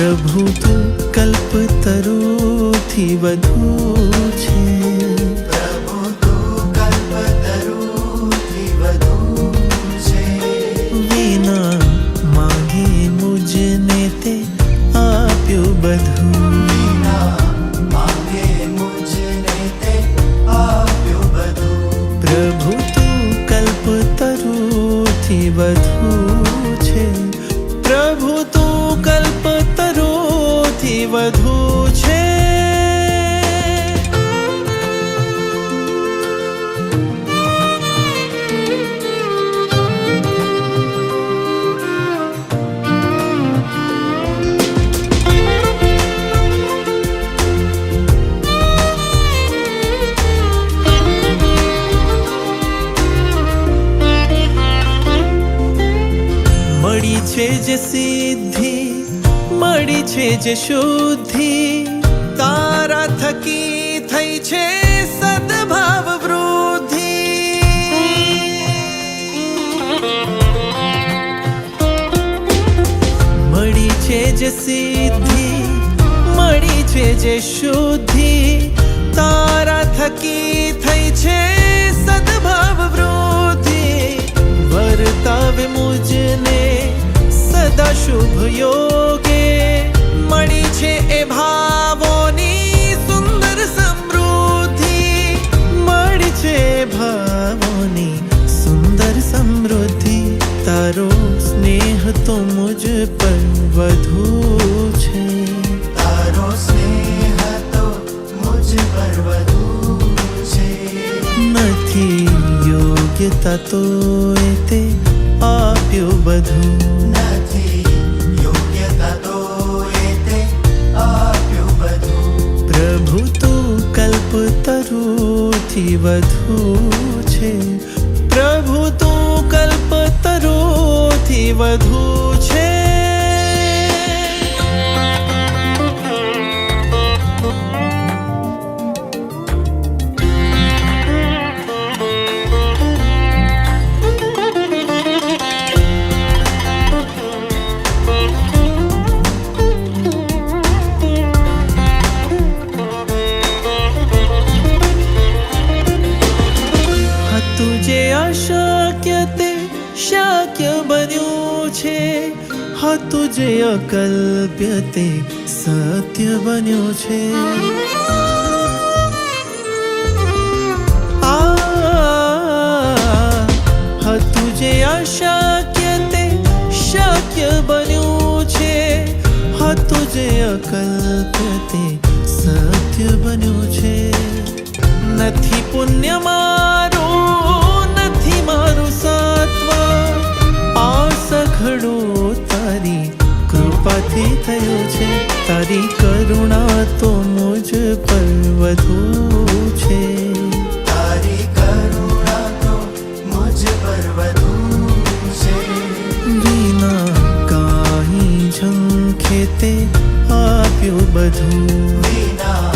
પ્રભુ તો કલ્પતરુથી વધુ છે પ્રભુ તું કલ્પતરુથી વધુ છે વિના માંગે મુજને તે આપ્યું બધું વિના માંગે મુજને તે આપ્યું બધું પ્રભુ તું કલ્પતરુથી વધુ છે પ્રભુ તું વધુ છે. છે જે છે જે શુદ્ધિ તારા થકી થઈ છે સદભાવ વૃદ્ધિ. મળી છે જે સિદ્ધિ, મળી છે જે શુદ્ધિ, તારા થકી થઈ છે સદભાવ વૃદ્ધિ. વર્તાવે મુજને સદા શુભ યોગે ભાવોની સુંદર સમૃદ્ધિ તારો સ્નેહ તો મુજ પર વધુ છે તારો સ્નેહ તો મુજ પર વધુ છે નથી યોગ્યતા તો તે આપ્યું બધું નથી યોગ્યતા તો તે આપ્યું બધું પ્રભુ તું કલ્પતરુથી વધુ છે. પ્રભુ તું કલ્પતરુથી વધુ અશક્ય તે શક્ય બન્યું છે. હતું જે અકલ્પ્ય તે સત્ય બન્યું છે. અશક્ય તે શક્ય બન્યું છે. હતું જે અકલ્પ્ય તે સત્ય બન્યું છે. નથી પુણ્ય કૃપાથી થયો છે. તારી કરુણા તો મુજ પર વધુ છે. તારી કરુણા તો મુજ પર વધુ છે. વિના કાહી ઝંખે તે આપ્યું બધું. વિના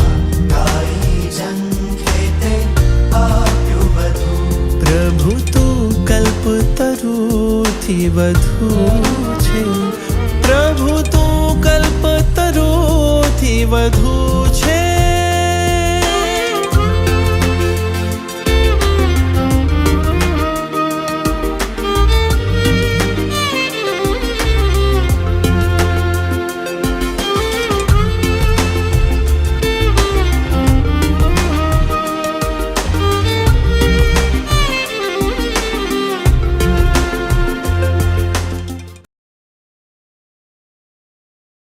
તે આપ્યું બધું. પ્રભુ તું કલ્પતરુથી વધુ છે. પ્રભુ તું કલ્પતરોથી વધુ છે.